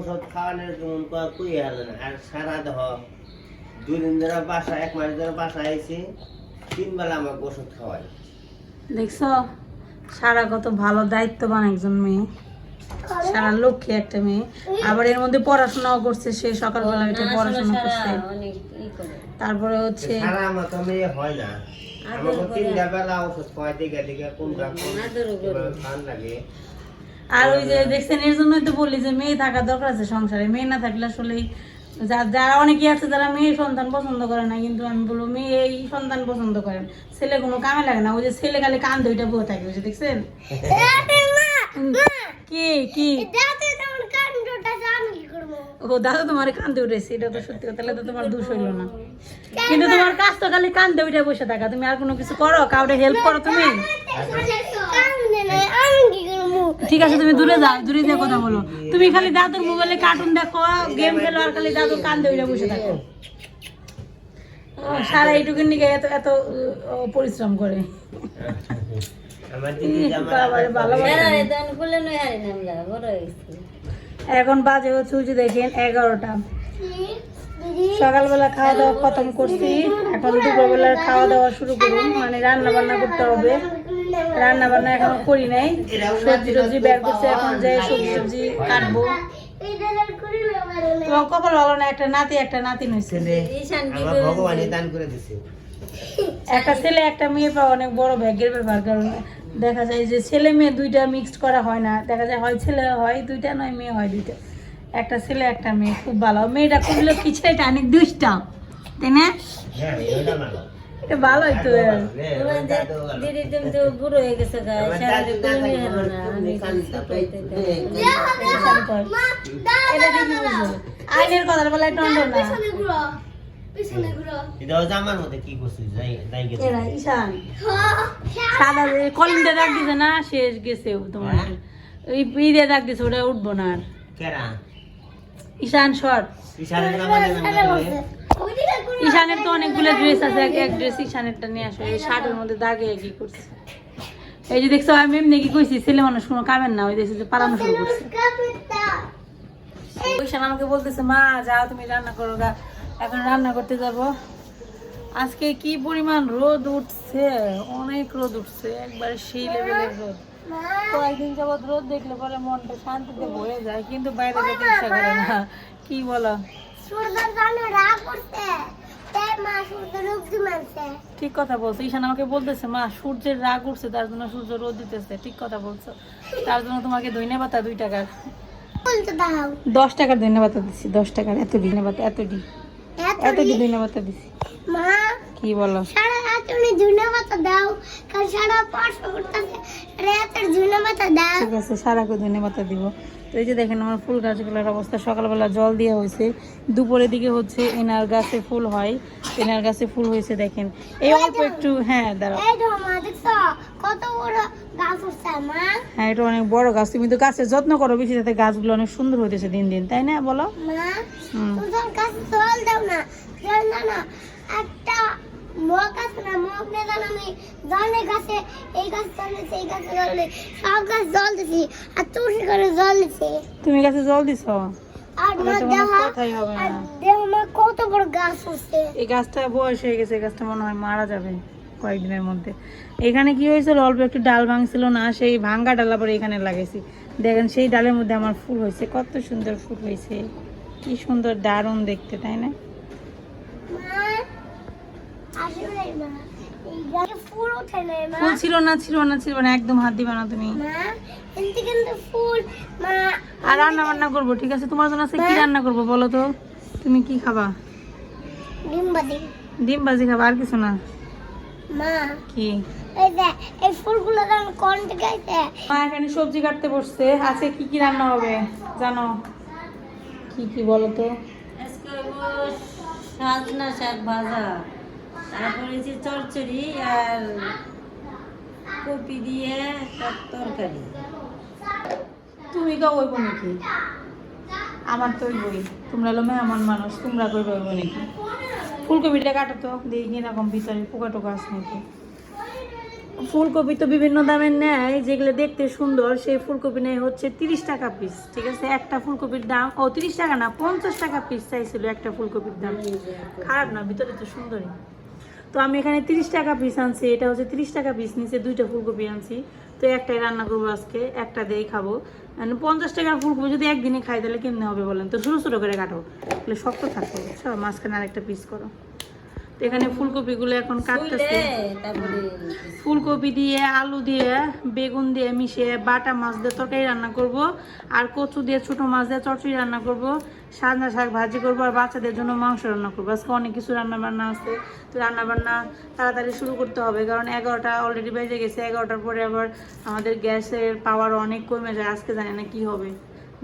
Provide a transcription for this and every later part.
ওষুধ খাওয়ানোর কেমন কুড়ি হাজার আর সারা দেহ দুই দিন ধরে বাসা এক মাস ধরে বাসা আইছি তিন বেলা আমাকে ওষুধ খাওয়াই দেখছ? সারা কত ভালো দায়িত্ববান একজন মেয়ে। সারা লক্ষ্যে একটা মেয়ে। আবার এর মধ্যে পড়াশোনাও করছে সে সকালবেলা উঠে পড়াশোনা করছে। তারপরে হচ্ছে সারা আমার তো মেয়ে হয় না। আমাকে তিনটা বেলা ওষুধ খাওয়াই দিকে দিকে কোনটা কোন খান লাগে। আর ওই যে দেখছেন এর জন্যই তো বলি যে মেয়ে থাকা দরকার আছে সংসারে। মেয়ে না থাকলে আসলে যারা অনেকেই আছে যারা মেয়ে সন্তান পছন্দ করে না কিন্তু আমি বলব মেয়ে এই সন্তান পছন্দ করেন। ছেলে কোনো কামে লাগে না ওই যে ছেলে খালি কান দুইটা বয়ে থাকে ওই যে দেখছেন? কি কি? ও দাদা তোমার কান্দে উঠেছে এটা তো সত্যি কথা তাহলে তো তোমার দোষ হইল না। কিন্তু তোমার কাজ তো খালি কান্দে উঠে বসে থাকা তুমি আর কোনো কিছু করো? কাউকে হেল্প করো তুমি? ঠিক আছে তুমি দূরে যাও দূরে যা কথা বলো। তুমি খালি দাদুর মোবাইলে কার্টুন দেখো গেম খেলো আর খালি দাদুর কান্দে উঠে বসে থাকো। সারা এইটুকুর নিকে এত এত পরিশ্রম করে। এখন বাজে হচ্ছে হচ্ছে দেখেন এগারোটা। সকালবেলা খাওয়া দাওয়া খতম করছি। এখন দুপুরবেলার খাওয়া দাওয়া শুরু করুন মানে রান্না বান্না করতে হবে। রান্না বান্না এখনও করি নাই। সবজি টবজি বের করছে এখন যে সবজি টবজি কাটবো। তোমার কপাল ভালো না? একটা নাতি একটা নাতি হয়েছে ভগবানই দান করে দিছে। একটা ছেলে একটা মেয়ে পাওয়া অনেক বড় ভাগ্যের ব্যাপার কারণ দেখা যায় যে ছেলে মেয়ে দুইটা মিক্সড করা হয় না। দেখা যায় হয় ছেলে হয় দুইটা নয় মেয়ে হয় দুইটা। একটা ছেলে একটা মেয়ে। খুব ভালো। মেয়েটা খুব লক্ষ্মী ছেলেটা অনেক দুষ্টা তাই না? হ্যাঁ ভালোই তো হ্যাঁ, আমার দিদি তুমি তো বুড়ো হয়ে গেছে গা আমার দাদু না টন্ড ঈশান। ডাক দিছে শেষ গেছে তোমার। ওই ঈদে ডাক দিছে ওটা উঠবো না আর। কেরা? ঈশান শর্ট ইশারের নামে ঈশানের তো অনেকগুলো ড্রেস আছে, এক এক ড্রেস ঈশানেরটা নিয়ে আসো, এই শার্টের মধ্যে দাগে কি করছে? এই যে দেখছ, আমি এমনি কি কইছি, ছেলে মানুষ কোনো কামেন না, ওই দেখছি যে পালানো শুরু করছে। ঈশান আমাকে বলতেছে, মা, যাও, তুমি রান্না করো গা, এখন রান্না করতে যাব। আজকে কি পরিমাণ রোদ উঠছে, অনেক রোদ উঠছে, একবারে সেই লেভেলের রোদ। কয়েকদিন যাবৎ রোদ দেখলে পরে মনটা শান্তিতে ভরে যায়, কিন্তু বাইরে যেতে ইচ্ছা করে না, কি বলো? ঠিক কথা বলছো। ঈশান আমাকে বলতেছে মা সূর্যের রাগ উঠছে তার জন্য সূর্য রোদ দিতেছে। ঠিক কথা বলছো। তার জন্য তোমাকে ধন্যবাদ দুই টাকার। দশ টাকার ধন্যবাদ দশ টাকার। এত ধন্যবাদ এত ডি। এত ডি ধন্যবাদ দিচ্ছি মা কি বলো? সারা রাত উনি পাতা দাও কারণ সারা পড়াশোনা করতেছে রাতের পাতা দাও। ঠিক আছে সারাকে ধন্যবাদ দিব। তো এই যে দেখেন আমার ফুল গাছগুলোর অবস্থা সকালবেলা জল দেওয়া হয়েছে। দুপুরের দিকে হচ্ছে এনার গাছে ফুল হয়। এনার গাছে ফুল হয়েছে দেখেন। এই অল্প একটু হ্যাঁ দাঁড়াও। হ্যাঁ এটা অনেক বড় গাছ। তুমি তো গাছের যত্ন করো বেশি যাতে গাছগুলো অনেক সুন্দর হইতেছে দিন দিন তাই না? বলো। একটা মগ আছে না? মগ নিয়ে জানো আমি? জলে গাছে এই গাছ জল দিছি এই গাছে জল দিছি সব গাছ জল দিছি। আর তুলসী করে জল দিছি? তুমি গাছে জল দিছো? আর আর দেহ মা কত বড় গাছ এই গাছটা বয়স হয়ে গেছে এই গাছটা মনে হয় মারা যাবে কয়েকদিনের মধ্যে। এখানে কি হয়েছিল? অল্প একটু ডাল ভাঙছিল না সেই ভাঙ্গা ডাল আবার এখানে লাগাইছি। দেখেন সেই ডালের মধ্যে আমার ফুল হয়েছে। কত সুন্দর ফুল হয়েছে। কি সুন্দর দারুণ দেখতে তাই না মা আসলে মা এই গাছে ফুল ছিল না ছিল না ছিল না একদম হাত দিবা না তুমি। মা কিন্তু কিন্তু ফুল মা আর রান্না বান্না করব ঠিক আছে? তোমার জন্য কি রান্না করব বলো তো? তুমি কি খাবা? ডিম ভাজি। খাবা আর কিছু না? মা কি? এই যে ফুলগুলো কোন থেকে মা এখানে সবজি কাটতে বসছে। আজকে কি কি রান্না হবে জানো? কি কি বলো তো? আজকে শাক ভাজা। তারপরে হচ্ছে চচ্চড়ি আর কপি দিয়ে তার তরকারি। তুমি কা ওইব নাকি আমার তো ওইবই তোমরা হলো মেহমান মানুষ তোমরা করবে ওইব নাকি ফুলকপিটা কাটো তো দেখি এরকম ভিতরে পোকা টোকা আছে নাকি? ফুলকপি তো বিভিন্ন দামের নেয় যেগুলো দেখতে সুন্দর সেই ফুলকপি নেয় হচ্ছে তিরিশ টাকা পিস ঠিক আছে? একটা ফুলকপির দাম ও তিরিশ টাকা না পঞ্চাশ টাকা পিস চাইছিল একটা ফুলকপির দাম। খারাপ না ভিতরে তো সুন্দরই। তো আমি এখানে তিরিশ টাকা পিস আনছি, এটা হচ্ছে তিরিশ টাকা পিস নিচে দুইটা ফুলকপি আনছি। তো একটাই রান্না করব আজকে, একটা দিয়েই খাব। মানে পঞ্চাশ টাকার ফুলকপি যদি একদিনে খাই, তাহলে কেমনে হবে বলেন? তো ছোটো ছোটো করে কাটো, তাহলে শক্ত থাকবে, বুঝছ? মাঝখানে আরেকটা পিস করো। তো এখানে ফুলকপিগুলো এখন কাটতেছে। ফুলকপি দিয়ে আলু দিয়ে বেগুন দিয়ে মিশিয়ে বাটা মাছ দিয়ে তরকারি রান্না করব আর কচু দিয়ে ছোটো মাছ দিয়ে চচড়ি রান্না করব সাজনা শাক ভাজি করব আর বাচ্চাদের জন্য মাংস রান্না করব। আজকে অনেক কিছু রান্না বান্না আছে। তো রান্না বান্না তাড়াতাড়ি শুরু করতে হবে কারণ এগারোটা অলরেডি বেজে গেছে। এগারোটার পরে আবার আমাদের গ্যাসের পাওয়ার অনেক কমে যায়। আজকে জানি না কি হবে।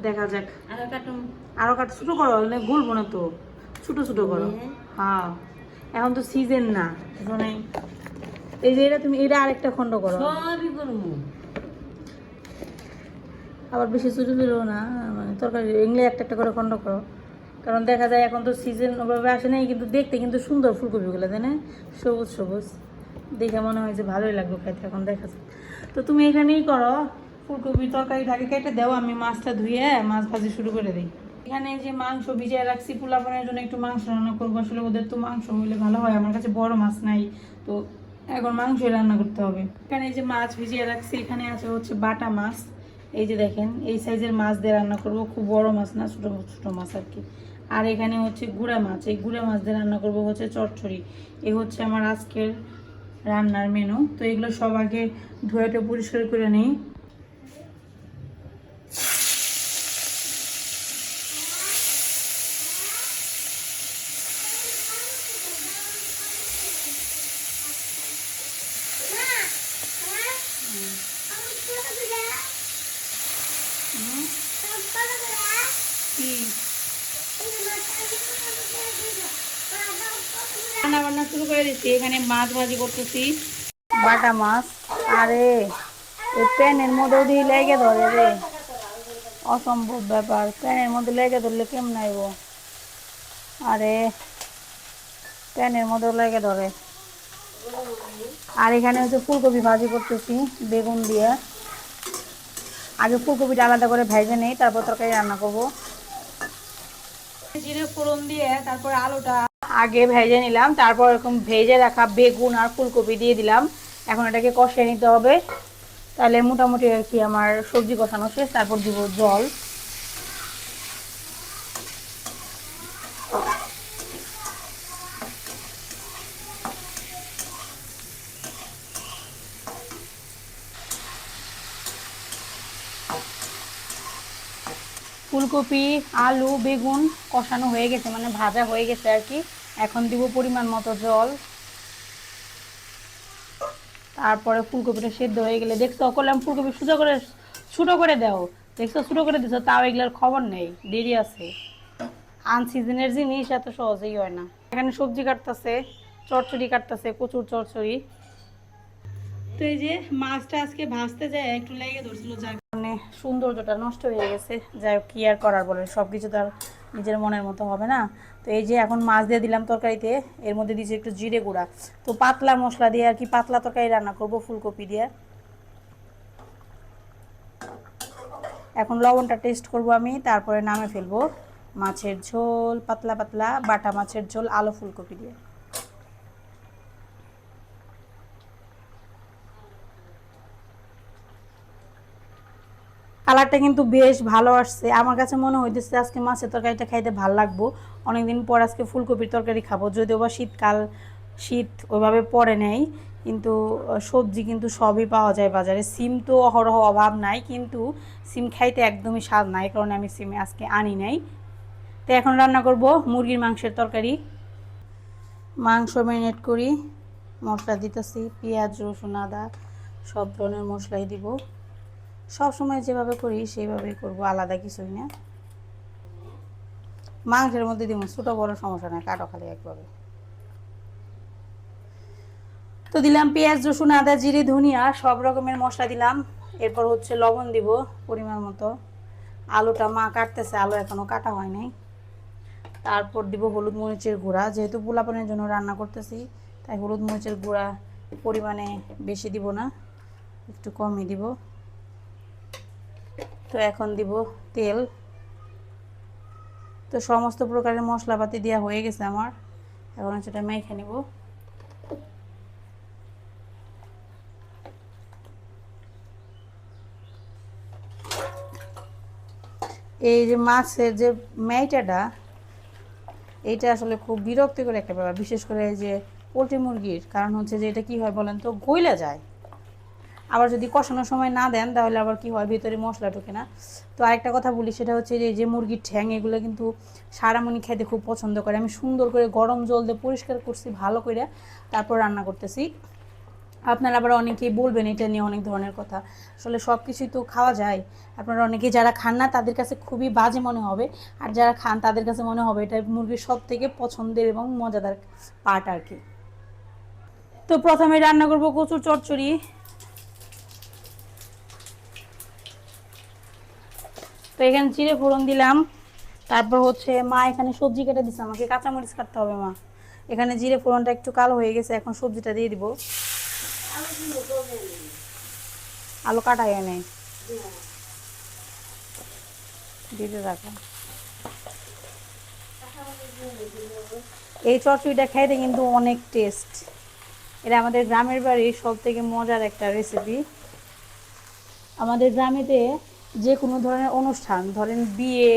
দেখা যাক। আরও কাট ছোটো করো গুলবো না তো। ছোটো ছোটো করো। হ্যাঁ। এখন তো সিজন না মানে এই যে এটা তুমি এটা আরেকটা খণ্ড করো। সবই করব। আবার বেশি ছোটো ছোটো না মানে তরকারি এগুলো একটা একটা করে খণ্ড করো। কারণ দেখা যায় এখন তো সিজন ওভাবে আসে নাই কিন্তু দেখতে কিন্তু সুন্দর ফুলকপিগুলো তাই না? সবুজ সবুজ। দেখে মনে হয় যে ভালোই লাগবে খাইতে এখন দেখা যায় তো তুমি এখানেই করো ফুলকপি তরকারিটাকে কেটে দেও আমি মাছটা ধুয়ে মাছ ভাজি শুরু করে দিই। এখানে যে মাংস ভিজিয়ে রাখছি, পোলাপনের জন্য একটু মাংস রান্না করব। আসলে ওদের তো মাংস হইলে ভালো হয়, আমার কাছে বড় মাছ নাই। তো এখন মাংসই রান্না করতে হবে। এখানে যে মাছ ভিজিয়ে রাখছি, এখানে আছে হচ্ছে বাটা মাছ। এই যে দেখেন, এই সাইজের মাছ দিয়ে রান্না করব। খুব বড় মাছ না, ছোটো ছোটো মাছ আর কি। আর এখানে হচ্ছে গুঁড়া মাছ। এই গুঁড়া মাছ দিয়ে রান্না করব হচ্ছে চটচড়ি এই হচ্ছে আমার আজকের রান্নার মেনু তো এগুলো সব আগে ধুয়েটা পরিষ্কার করে নিই রান্না বান্না শুরু করে দিচ্ছি। এখানে মাছ ভাজি করতেছি। বাটা মাছ আরে প্যানের মধ্যে দিয়ে লেগে ধরে রে। অসম্ভব ব্যাপার প্যানের মধ্যে লেগে ধরলে কেমন আইব আরে প্যানের মধ্যে লেগে ধরে। আর এখানে হচ্ছে ফুলকপি ভাজি করতেছি বেগুন দিয়ে। আগে ফুলকপিটা আলাদা করে ভেজে নেই তারপর তরকারি রান্না করব। জিরে ফোড়ন দিয়ে তারপর আলুটা আগে ভেজে নিলাম, তারপর এরকম ভেজে রাখা বেগুন আর ফুলকপি দিয়ে দিলাম। এখন এটাকে কষিয়ে নিতে হবে। তাহলে মোটামুটি আর কি আমার সবজি কষানো শেষ, তারপর দিব জল। ফুলকপি, আলু, বেগুন কষানো হয়ে গেছে মানে ভাজা হয়ে গেছে আর কি। এখন দিব পরিমাণ মতো জল। তারপরে ফুলকপিটা সেদ্ধ হয়ে গেলে দেখছ করলাম ফুলকপি সুতো করে, ছোটো করে দাও। দেখছ, ছোটো করে দিছো, তাও এগুলোর খবর নেই, দেরি আছে। আনসিজনের জিনিস এত সহজেই হয় না। এখানে সবজি কাটতেছে চচ্চড়ি কাটতেছে, কচুর চচ্চড়ি তো এই যে মাছটা আজকে ভাজতে যায়, একটু লেগে ধরছিল, যার কারণে সৌন্দর্যটা নষ্ট হয়ে গেছে। যাই হোক, কি আর করার বলে সব কিছু তো আর নিজের মনের মতো হবে না। তো এই যে এখন মাছ দিয়ে দিলাম তরকারিতে, এর মধ্যে দিয়েছি একটু জিরে গুঁড়া। তো পাতলা মশলা দিয়ে আর কি পাতলা তরকারি রান্না করব, ফুলকপি দিয়ে। এখন লবণটা টেস্ট করব আমি, তারপরে নামে ফেলব। মাছের ঝোল, পাতলা পাতলা বাটা মাছের ঝোল, আলু ফুলকপি দিয়ে। কালারটা কিন্তু বেশ ভালো আসছে। আমার কাছে মনে হইতেছে আজকে মাছের তরকারিটা খাইতে ভালো লাগবো। অনেকদিন পর আজকে ফুলকপির তরকারি খাব। যদিও বা শীতকাল, শীত ওইভাবে পড়ে নেই, কিন্তু সবজি কিন্তু সবই পাওয়া যায় বাজারে। সিম তো অহরহ অভাব নাই, কিন্তু সিম খাইতে একদমই স্বাদ নাই কারণে আমি সিম আজকে আনি নাই। তো এখন রান্না করব মুরগির মাংসের তরকারি। মাংস ম্যারিনেট করি, মশলা দিতেছি, পেঁয়াজ, রসুন, আদা, সব ধরনের মশলাই দিব। সব সময় যেভাবে করি, সেইভাবেই করব, আলাদা কিছুই না। মাংসের মধ্যে দিব, ছোটো বড় সমস্যা না, কাটো খালি একভাবে। তো দিলাম পেঁয়াজ, রসুন, আদা, জিরে, ধনিয়া, সব রকমের মশলা দিলাম। এরপর হচ্ছে লবণ দিব পরিমাণ মতো। আলুটা মা কাটতেছে, আলু এখনও কাটা হয় নাই। তারপর দিব হলুদ মরিচের গুঁড়া, যেহেতু পোলাপানের জন্য রান্না করতেছি, তাই হলুদ মরিচের গুঁড়া পরিমাণে বেশি দিব না, একটু কমই দিব। তো এখন দিব তেল। তো সমস্ত প্রকারের মশলাপাতি দেওয়া হয়ে গেছে আমার। এখন এটা মেখে নিব। এই যে মাছের যে মেইটাটা, এইটা আসলে খুব বিরক্তিকর একটা ব্যাপার। বিশেষ করে এই যে পোলট্রি মুরগির। কারণ হচ্ছে যে এটা কি হয় বলেন তো, গইলা যায়। আবার যদি কষানোর সময় না দেন, তাহলে আবার কি হয়? ভিতরে মশলা ঢোকে না। তো আরেকটা কথা বলি, সেটা হচ্ছে যে যে মুরগির ঠ্যাং, এগুলো কিন্তু সারামণি খেতে খুব পছন্দ করে। আমি সুন্দর করে গরম জল দিয়ে পরিষ্কার করছি, ভালো করে তারপর রান্না করতেছি। আপনারা আবার অনেকেই বলবেন, এটা নিয়ে অনেক ধরনের কথা। আসলে সব কিছুই তো খাওয়া যায়। আপনারা অনেকেই যারা খান না, তাদের কাছে খুবই বাজে মনে হবে। আর যারা খান, তাদের কাছে মনে হবে এটা মুরগির সব থেকে পছন্দের এবং মজাদার পার্ট আর কি। তো প্রথমে রান্না করব কচুর চচ্চড়ি। তো এখানে চিড়ে ফোড়ন দিলাম। তারপর হচ্ছে মা এখানে সবজি কেটে দিচ্ছে আমাকে, কাঁচামরিচ কাটতে হবে মা। এখানে জিরে ফোড়নটা একটু কালো হয়ে গেছে, এখন সবজিটা দিয়ে দিব। আলু কাটাই নেই। দিতে থাকো। এই চচ্চড়িটা খাইতে কিন্তু অনেক টেস্ট। এটা আমাদের গ্রামের বাড়ির সব থেকে মজার একটা রেসিপি আমাদের গ্রামেতে যে কোনো ধরনের অনুষ্ঠান, ধরেন বিয়ে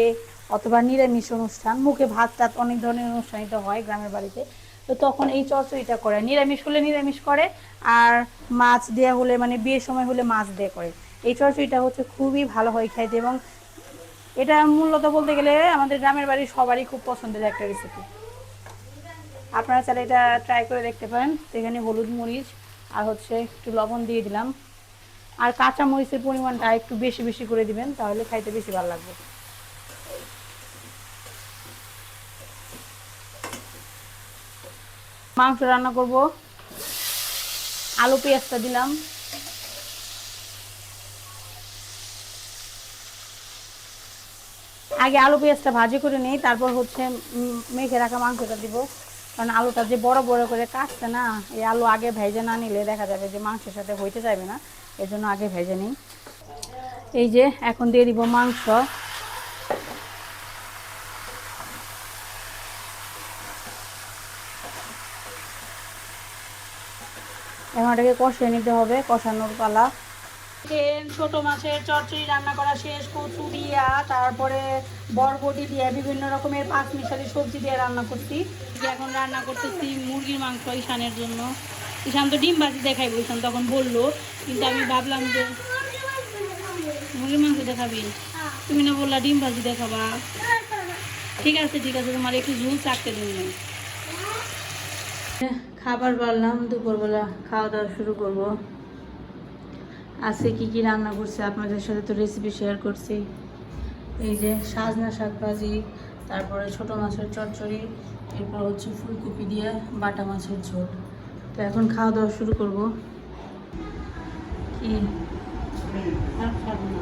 অথবা নিরামিষ অনুষ্ঠান, মুখে ভাত টাত অনেক ধরনের অনুষ্ঠানিত হয় গ্রামের বাড়িতে, তো তখন এই চচ্চড়িটা করে। নিরামিষ হলে নিরামিষ করে, আর মাছ দেওয়া হলে মানে বিয়ের সময় হলে মাছ দিয়ে করে। এই চচ্চড়িটা হচ্ছে খুবই ভালো হয় খাইতে এবং এটা মূলত বলতে গেলে আমাদের গ্রামের বাড়ির সবারই খুব পছন্দের একটা রেসিপি আপনারা চাইলে এটা ট্রাই করে দেখতে পারেন। এখানে হলুদ মরিচ আর হচ্ছে একটু লবণ দিয়ে দিলাম। আর কাঁচা মরিচের পরিমাণটা একটু বেশি বেশি করে দিবেন, তাহলে খাইতে বেশি ভালো লাগবে। মাংস রান্না করব। আলু পেঁয়াজটা দিলাম। আগে আলু পেঁয়াজটা ভাজি করে নিই, তারপর হচ্ছে মেখে রাখা মাংসটা দিব। কারণ আলুটা যে বড় বড় করে কাটছে না, এই আলু আগে ভেজে না নিলে দেখা যাবে যে মাংসের সাথে হইতে যাবে না। এর জন্য আগে ভেজে নিই। এই যে এখন দিয়ে দিব মাংস। এখন এটাকে কষিয়ে নিতে হবে, কষানোর পালা। ছোট মাছের চচ্চড়ি রান্না করা শেষ, কচু দিয়া, তারপরে বরবটি দিয়ে, বিভিন্ন রকমের পাঁচ মিশালি সবজি দিয়ে রান্না করছি। এখন রান্না করতেছি মুরগির মাংস ঈশানের জন্য। ঈশান তো ডিম ভাজি দেখাইবো ঈশান তখন বলল, কিন্তু আমি ভাবলাম যে মুরগির মাংস দেখাবি। তুমি না বললা ডিম ভাজি দেখাবা। ঠিক আছে ঠিক আছে, তোমার একটু ঝুল চাকতে দিন খাবার বাড়লাম দুপুরবেলা খাওয়া দাওয়া শুরু করব। আজকে কি কি রান্না করছি আপনাদের সাথে তো রেসিপি শেয়ার করছি। এই যে সাজনা শাক ভাজি তারপরে ছোট মাছের চচ্চড়ি, এরপর হচ্ছে ফুলকপি দিয়ে বাটা মাছের ঝোল। তো এখন খাওয়া দাওয়া শুরু করব। কি? আর খাব না